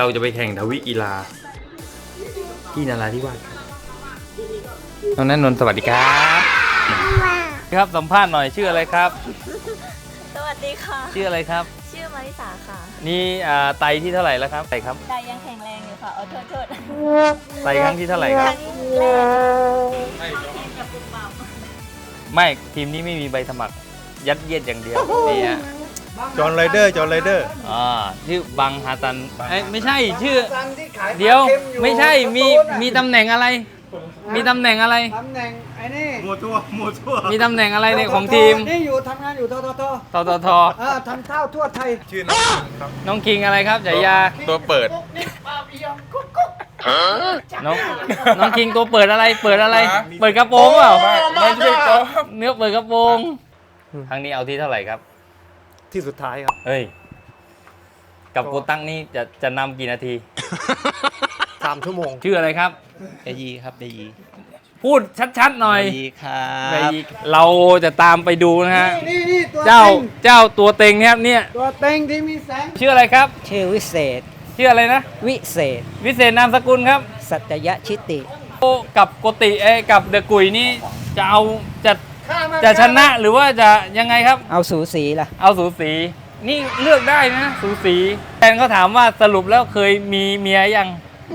เราจะไปแข่งทวิกีฬา ที่นาราธิวาสครับน้องนันนนท์สวัสดีครับครับสัมภาษณ์หน่อยชื่ออะไรครับ สวัสดีค่ะ ชื่ออะไรครับ ชื่อมาริสาค่ะ นี่อ่าไตที่เท่าไหร่แล้วครับไตครับใจยังแข็งแรงอยู่ค่ะเอาโทษโทษไตครั้งที่เท่าไหร่คครัรั้บงแรกทีมกับปุกปั๊มไม่ทีมนี้ไม่มีใบสมัคร ยัดเยียดอย่างเดียวนี่ฮะ จอห์นไรเดอร์จอห์นไรเดอร์ อ่าชื่อบังฮาตันเอ้ยไม่ใช่ชื่อเดี๋ยวไม่ใช่มีมีตำแหน่งอะไร มีตำแหน่งอะไร ตำแหน่งไอ้นี่มัวทั่วมัวทั่วมีตำแหน่งอะไรในของทีมนี่อยู่ทำงานอยู่ททททททเออทำเท่าทั่วไทยชื่อน้องครับน้องคิงอะไรครับฉายาตัวเปิดน้องน้องคิงตัวเปิดอะไร เปิดอะไร เปิดกระโปรงเปล่าไม่ใช่ตัวเนื้อเปิดกระโปรงครั้งนี้เอาที่เท่าไหร่ครับ ที่สุดท้ายครับ เอ้ย กับโกตั้งนี่จะจะนำกี่นาที สามชั่วโมง ชื่ออะไรครับเดยีครับเดยีพูดชัดๆหน่อยเดยีครัในบเราจะตามไปดูนะฮะ นี่นี่ตัวเจ้าเต็งเจ้าตัวเต็งเนี่ยครับเนี่ย ตัวเต็งที่มีแสง ชื่ออะไรครับ ชื่อวิเศษ ชื่ออะไรนะ วิเศษ วิเศษนามสกุลครับสัตยชิติ โอ้กับโกติเอ้ยกับเดอะกุยนี่จะเอาจะ จะชนะหรือว่าจะยังไงครับ เอาสูสีล่ะ เอาสูสี นี่เลือกได้นะ สูสีแฟนเขาถามว่าสรุปแล้วเคยมีเมียยัง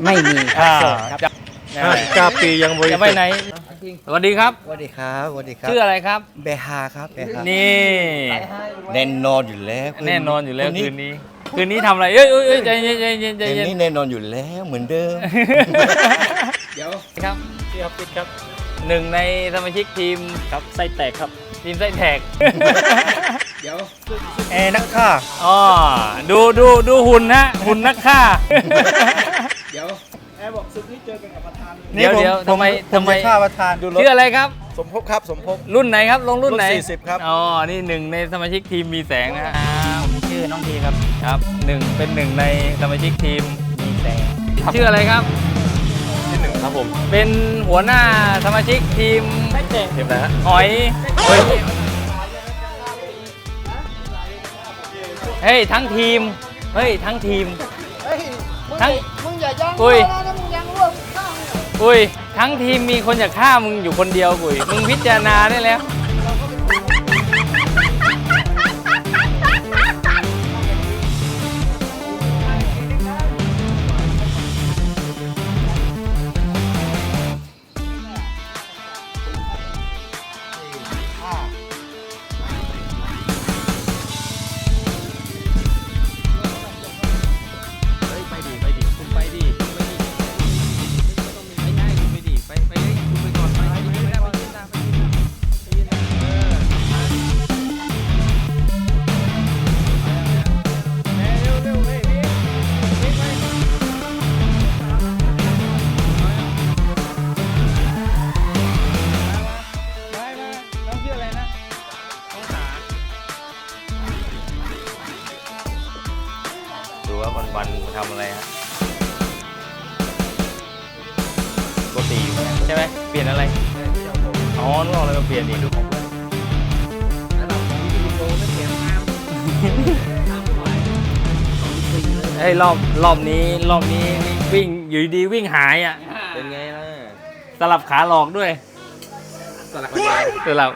ไม่มีครับโสดครับจะ59ปียังบริจะสุไปทธิ์ไหนสวัสดีครับ สวัสดีครับสวัสดีครับชื่ออะไรครับ เบฮาครับเบฮานี่ แน่นอนอยู่แล้วแน่นอนอยู่แล้วคืนนี้ คืนนี้ทำอะไรเอ้ยเอ้ยเอ้ยใจเย็นใจเย็นใจคืนเย็น นี้แน่นอนอยู่แล้วเหมือนเดิม เดี๋ยวครับพี่ออฟฟิศครับ หนึ่งในสมาชิกทีมครับไส้แตกครับ ทีมไส้แตกแอร์นักฆ่าอ๋อดูดูดูหุ่นฮะหุ่นนักฆ่าแอร์บอกศึกนี้เจอกันกับประธานเดี๋ยวนี่ผมเดี๋ยวทำไมผทำไมจะฆ่าประธานดูรถชื่ออะไรครับ สมภพครับ สมภพรุ่นไหนครับ ลงรุ่นไหนรุ่น40 ครับ อ๋อ นี่หนึ่งในสมาชิกทีมมีแสงนะฮะชื่อน้องทีครับ ครับหนึ่งเป็นหนึ่งในสมาชิกทีมมีแสง ชื่ออะไรครับที่หนึ่ง ครับผม เป็นหัวหน้าสมาชิกทีมทีมไหนฮะหอยเฮ้ยเฮ้ยทั้งทีม เฮ้ยทั้งทีม เฮ้ยมึงทั้ง มึงอย่ายั้งอุ้ยแล้วนะมึงยังร่วมข้างเนี่ยกุยทั้งทีมมีคนอยากฆ่ามึงอยู่คนเดียวกุยมึงพิจารณาได้แล้ว รอบรอบนี้รอบนี้วิ่งอยู่ดีๆวิ่งหายอะ เป็นไงล่ะสลับขาหลอกด้วย สลับสลับ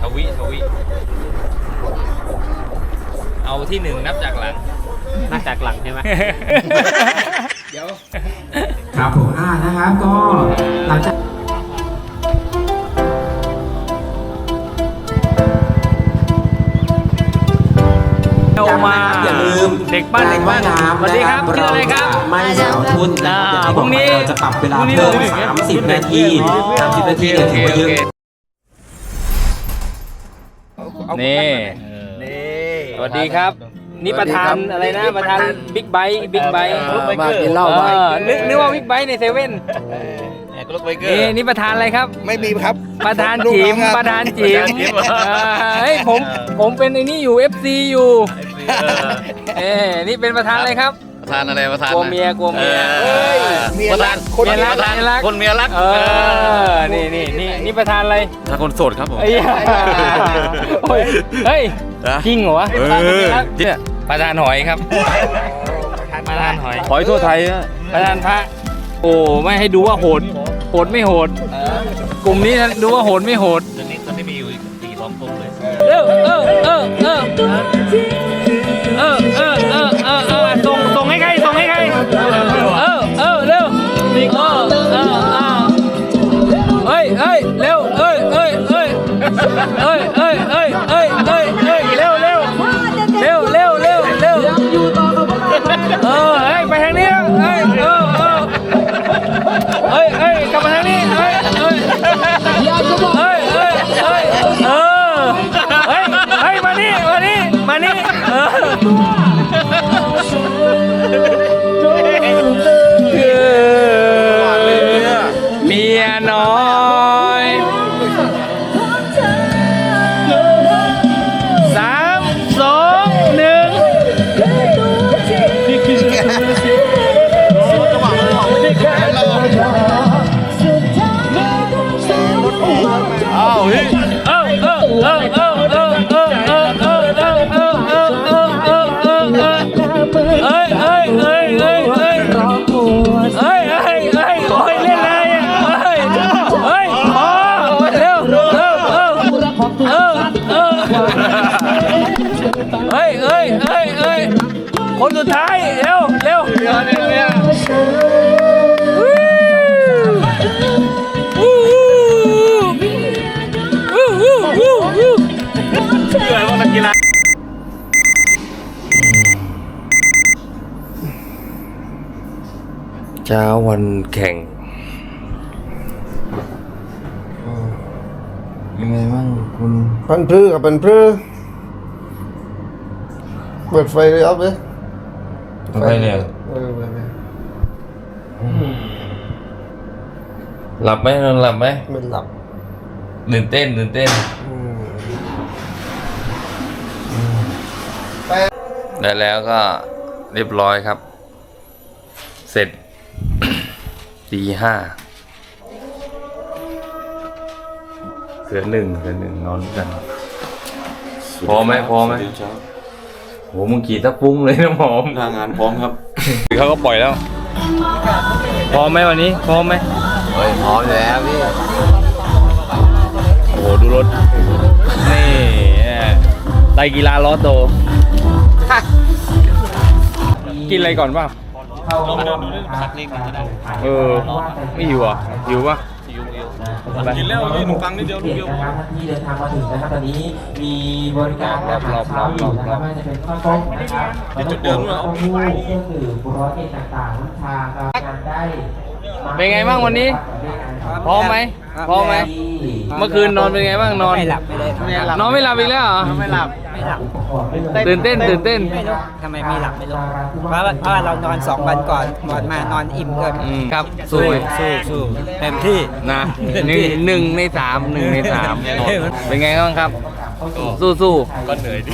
ทวิทวิ เอาที่หนึ่งนับจากหลังนับจากหลังใช่ไหมครับผมอ่านะครับก็หลังจาก เอามาอย่าลืมเด็กบ้านเด็กบ้านแรงว่ายน้ำสวัสดีครับนะชื่ออะไรครับไม่สาวทุนนะครับอย่างที่บอกไปเราจะปรับเวลาพรุ่งนี้เพิ่มเราถึง30 นาทีอ๋อ30นาทีเนี่ยถือว่าเยอะนี่นี่สวัสดีครับนี่ประธานอะไรนะประธานบิ๊กไบค์บิ๊กไบค์มากินเหล้าเออนึกนึกว่าบิ๊กไบค์ในเซเว่น นี่ยก็ลูกไบเกอร์นี่นี่ประธานอะไรครับ ไม่มีครับประธานจิ๋มประธานจิ๋มเฮ้ยผมผมเป็นไอ้นี่อยู่ FC อยู่เออเอ้นี่เป็นประธานอะไรครับ ประธานอะไรประธานกลัวเมียกลัวเมียเอเมียประธานคนเมียรักประธานเมียรัก คนเมียรักเออนี่นี่นี่นี่ประธานอะไรประธานคนโสดครับผมไอ้ยเฮ้ยฮะ จริงเหรอวะเนี่ยประธานหอยครับ ประธานหอยหอยทั่วไทยประธานพระ โอ้ไม่ให้ดูว่าโหด โหดไม่โหด กลุ่มนี้ดูว่าโหดไม่โหดตอนนี้จะไม่มีอยู่สี่สองกลุ่มเลยเออเออเออเออเออเออเออส่งส่งให้ใครส่งให้ใครเออเออเร็วสี่กลุ่มเออเออเฮ้ยเฮ้ยเร็วเฮ้ยเฮ้ยเอ้ยเอ้ย เช้าวันแข่งยังไงบ้างคุณพันพรื้กับพันพรื้เปิดไฟเลยเอาไปไปเนี่ยเออไปเลยหลับไหมนอนหลับไหมไม่หลับตื่นเต้นตื่นเต้นอืมได้แล้วก็เรียบร้อยครับ เสร็จ ตีห้าเสือหนึ่งเสือหนึ่งนอนด้วยกัน พอไหมพอไหมโหมึงขี่ตะปุ้งเลยนะหมอมหน้างานพร้อมครับเขาก็ปล่อยแล้วพอไหมวันนี้พอไหมเฮ้ยพร้อมแล้วพี่ โอ้โหดูรถ นี่ไตรกีฬาล้อโต กินอะไรก่อนป่ะ ลองไปเดินดูเรื่องพักเล็กก็ได้เออ ไม่หิวอะหิวป่ะหิวหิวไปกินแล้วยืนหนูฟังนิดเดียวลูกเดียวนะครับท่านที่เดินทางมาถึงนะครับตอนนี้มีบริการอาหารเช้าอยู่นะครับไม่ว่าจะเป็นข้าวต้มนะครับเดี๋ยวจุดเดิมด้วยเหรอเต้าหู้เครื่องดื่มบุรอเกตต่างๆลูกชาก็งานได้ เป็นไงบ้างวันนี้ พร้อมไหมพร้อมไหมเมื่อคืนนอนเป็นไงบ้างนอนไม่หลับไม่ได้นอนนอนไม่หลับอีกแล้วเหรอไม่หลับไม่หลับตื่นเต้นตื่นเต้นไม่รู้ทำไมไม่หลับไม่รู้เพราะว่าเพราะว่าเรานอนสองวันก่อนนอนมานอนอิ่มเกินอืมครับสู้สู้สู้เต็มที่นะหนึ่งหนึ่งในสามหนึ่งในสามเป็นไงบ้างครับสู้สู้ก็เหนื่อยดิ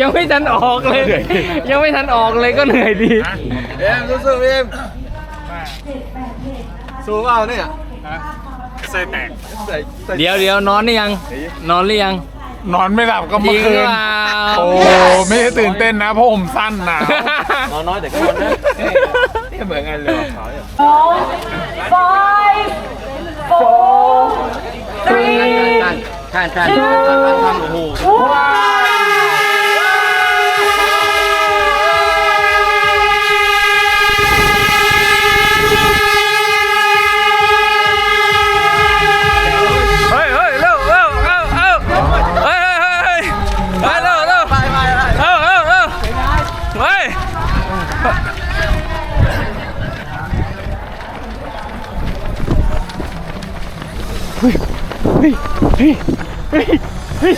ยังไม่ทันออกเลย ยังไม่ทันออกเลยก็เหนื่อยดีเอ็มสู้ๆเอ็ม สู้เปล่าเนี่ยใส่แตกใส่ใส่เดี๋ยวเดี๋ยวนอนหรือยัง นอนหรือยังนอนไม่หลับก็จริเมื่องหคืรือนเปล่าโอ้ไม่ได้ตื่นเต้นนะเพราะผมสั้นหนาว นอนน้อยแต่ก็นอนนะเหมือนกันเลยท่านท่านโอ้โหเ嘿，嘿，嘿，嘿，嘿，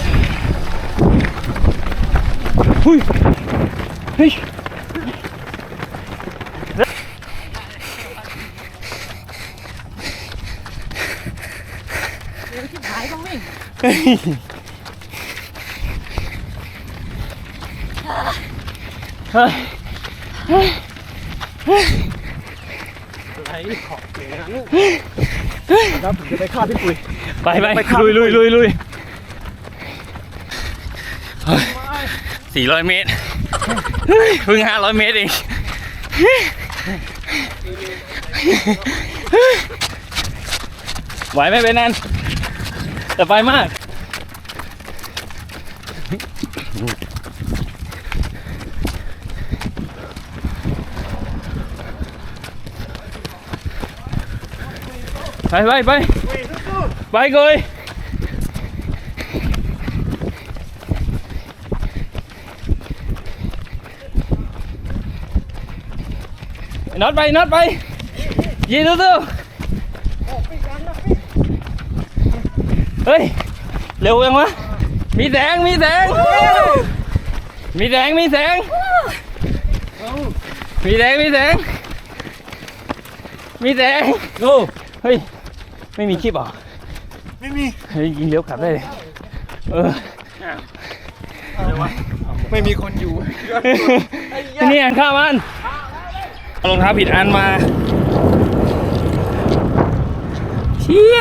嘿，嘿。哎，哎，哎。 ไปไปลุยลุยลุยลุย400เมตรเฮ้ยเพิ่ง500เมตรเองไหวไหมเป็นนั่นแต่ไปมาก ไปไปไปไปกุยน็อตไปน็อตไปยีสู้ๆเฮ้ยเร็วยังวะมีแสงมีแสงมีแสงมีแสงมีแสงมีแสงมีแสงดู ไม่มีคลิปเหรอไม่มีเฮ้ยยิงเลี้ยวกลับได้เลยเออไม่มีคนอยู่ นี่อ่านข้าวมันเอารองเท้าผิดอันมา เชี่ย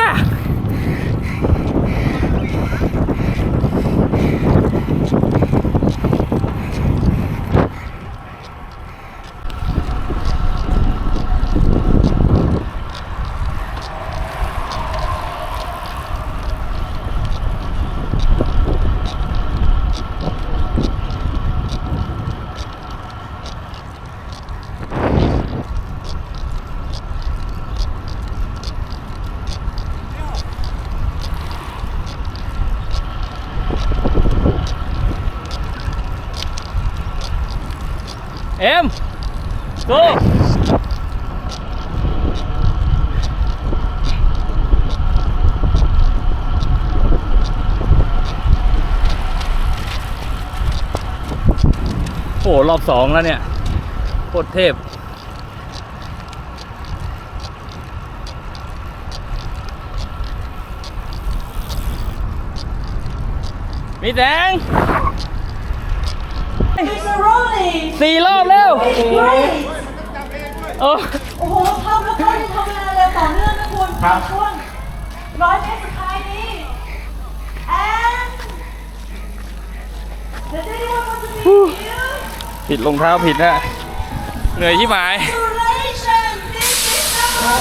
เอ็มสู้โอ้รอบสองแล้วเนี่ยโคตรเทพมีแสง สี่รอบแล้วโอ้โอ้โหทำแล้วก็ได้ทำเวลาเร็วต่อเนื่องนะคุณช่วงร้อยเมตรสุดท้ายนี้ and the day one want to meet you ผิดรองเท้าผิดนะเหนื่อยที่หมาย congratulations this is number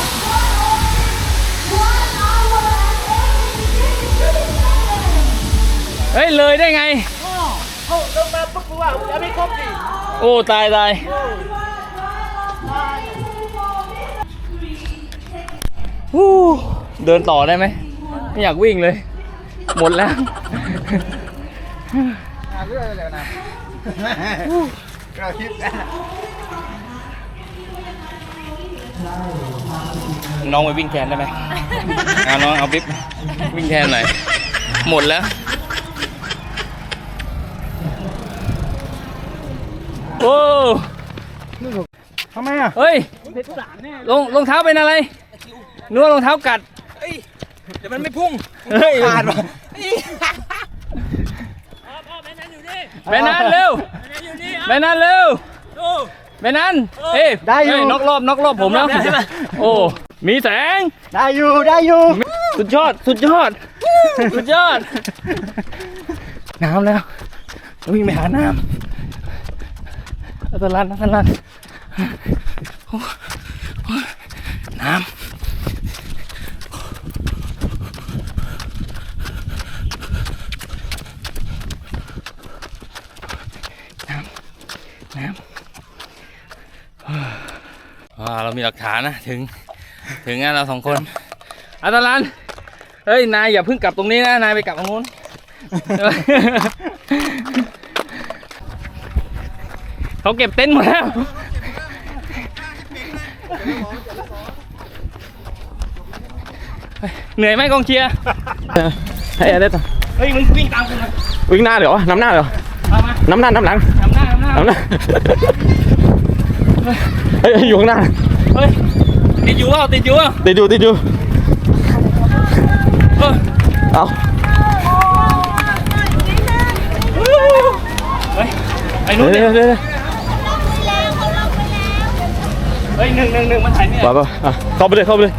one hour and eighty seconds เฮ้ย เลยได้ไง เขาลงมาปุ๊บกูว่ายังไม่ครบดิโอ้ตายตายฮู้เดินต่อได้ไหมไม่อยากวิ่งเลย หมดแล้วเราคิดนะน้องไปวิ่งแทนได้ไหมน้องเอาปิ๊บวิ่งแทนหน่อย หมดแล้ว โอ้ทำไมอะเฮ้ยรองรองเท้าเป็นอะไรนึกว่ารองเท้ากัดเดี๋ยวมันไม่พุ่งเฮ้ยขาดว่ะแม่นันเร็วแม่นันเร็วแม่นันเอ้ยได้อยู่เนอกรอบนอกรอบผมแล้วใช่ไหมโอ้มีแสงได้อยู่ได้อยู่ สุดยอดสุดยอดสุดยอดน้ำแล้ววิ่งไปหาน้ำ อัตลันอัตลันน้ำน้ำน้ำอ่าเรามีหลักฐานนะถึง ถึงงานเราสองคนอัตลันเฮ้ย นายอย่าเพิ่งกลับตรงนี้นะ นายไปกลับตรงนู้น เขาเก็บเต็นท์หมดแล้วเหนื่อยไหมกองเชียร์ให้ได้ต่อเฮ้ยมึงวิ่งตามกูมาวิ่งหน้าเหรอน้ำหน้าเหรอมามาน้ำหน้าน้ำหลังนำหน้านำหน้าน้ำหน้าเฮ้ยอยู่ข้างหน้าเฮ้ยติดอยู่เปล่าติดอยู่เปล่าติดอยู่ติดอยู่เออเอาเฮ้ยไปนู้นเดี๋ดิยว เดี๋ยวเดี๋ยวเฮ้ยหนึ่งหนึ่งหนึ่งมันถ่ายเนี่ยไปไปอะเข้าไปเลยเข้าไปเลย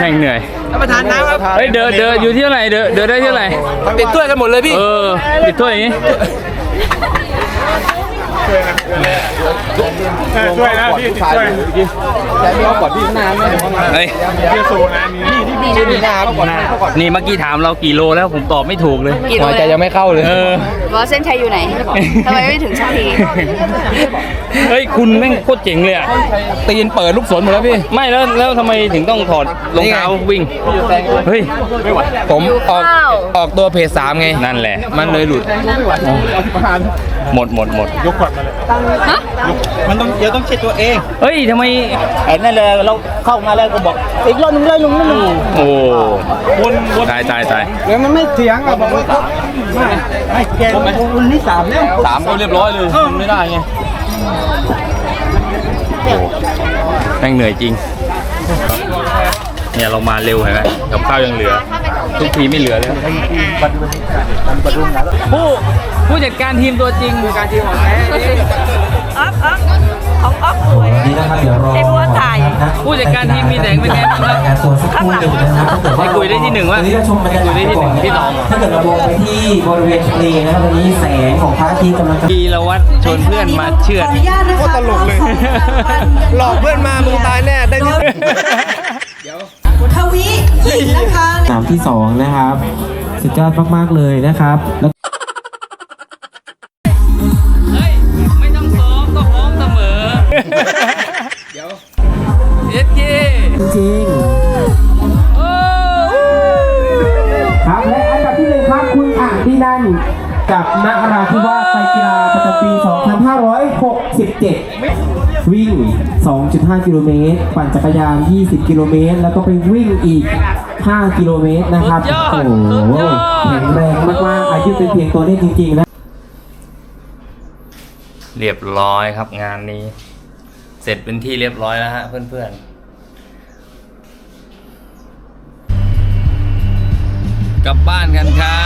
แข่งเหนื่อยรับประทานน้ำครับเฮ้ยเดินเดินอยู่ที่เท่าไหร่เดินเดินได้ที่เท่าไหร่ติดถ้วยกันหมดเลยพี่เออปิดถ้วยอย่างงี้ ช่วยนะพี่ช่วยเฮ้ยพี่สูนะนี่ที่ พี่นี่เมื่อกี้ถามเรากี่โลแล้วผมตอบไม่ถูกเลยกี่โลหัวใจยังไม่เข้าเลยเออว่าเส้นชัยอยู่ไหนทำไมไม่ถึงสักทีเฮ้ยคุณแม่งโคตรเจ๋งเลยอะตีนเปิดลูกศรหมดแล้วพี่ไม่แล้วแล้วทำไมถึงต้องถอดรองเท้าวิ่งเฮ้ยผมออกข้าวออกตัวเพจสามไงนั่นแหละ มันเลยหลุดหมดหมดหมดมันต้องเดี๋ยวต้องเช็ดตัวเองเฮ้ยทำไมไอ้นั่นเลยเราเข้ามาแล้วก็บอกอีกรอบนึงเลยลุงนั่นนึงโอ้ตายตายตายแล้วมันไม่เถียงอะบอกว่าไม่ไม่แกมันนี่สามแล้วสามก็เรียบร้อยเลยมันไม่ได้ไงแม่งเหนื่อยจริง เนี่ยเรามาเร็วเห็นไหมกับข้าวยังเหลือ ทุกทีไม่เหลือเลยผู้ผู้จัดการทีมตัวจริงผู้การทีมของแท้อ๊อฟอ๊อฟของอ๊อฟสวยนี่นะครับเดี๋ยวรอไอ้บัวถ่ายผู้จัดการทีมมีแสงเป็นไงบ้างครับรายงานตัวสักครู่หนึ่งนะครับถ้าเกิดว่าให้คุยได้ที่หนึ่งวะตอนนี้เราชมบรรยากาศคุยได้ที่หนึ่งที่สองถ้าเกิดเรามองไปที่บริเวณทะเลนะครับตอนนี้แสงของพระอาทิตย์กำลังจะกีรวัตรชวนเพื่อนมาเชื่อดขออนุญาตนะคะตลกเลย หลอกเพื่อนมามึงตายแน่ได้ที่ ทวีหญิงนะคะสนามที่สองนะครับสุดยอดมากๆเลยนะครับแล้วเฮ้ย ไม่ต้องซ้อมก็พร้อมเสมอ เดี๋ยวเอสเจริงโอ้ครับและอันดับที่หนึ่งครับคุณอ่างดีนันท์กับนราธิวาสไตรกีฬาประจำปี 2567 วิ่ง 2.5 กิโลเมตร ปั่นจักรยาน 20 กิโลเมตร แล้วก็ไปวิ่งอีก 5 กิโลเมตรนะครับสุดยอดโอ้โหสุดยอดแข็งแรงมากๆ อายุเป็นเพียงตัวเลขจริงๆนะ เรียบร้อยครับงานนี้ เสร็จเป็นที่เรียบร้อยแล้วฮะเพื่อนๆกลับบ้านกันครับ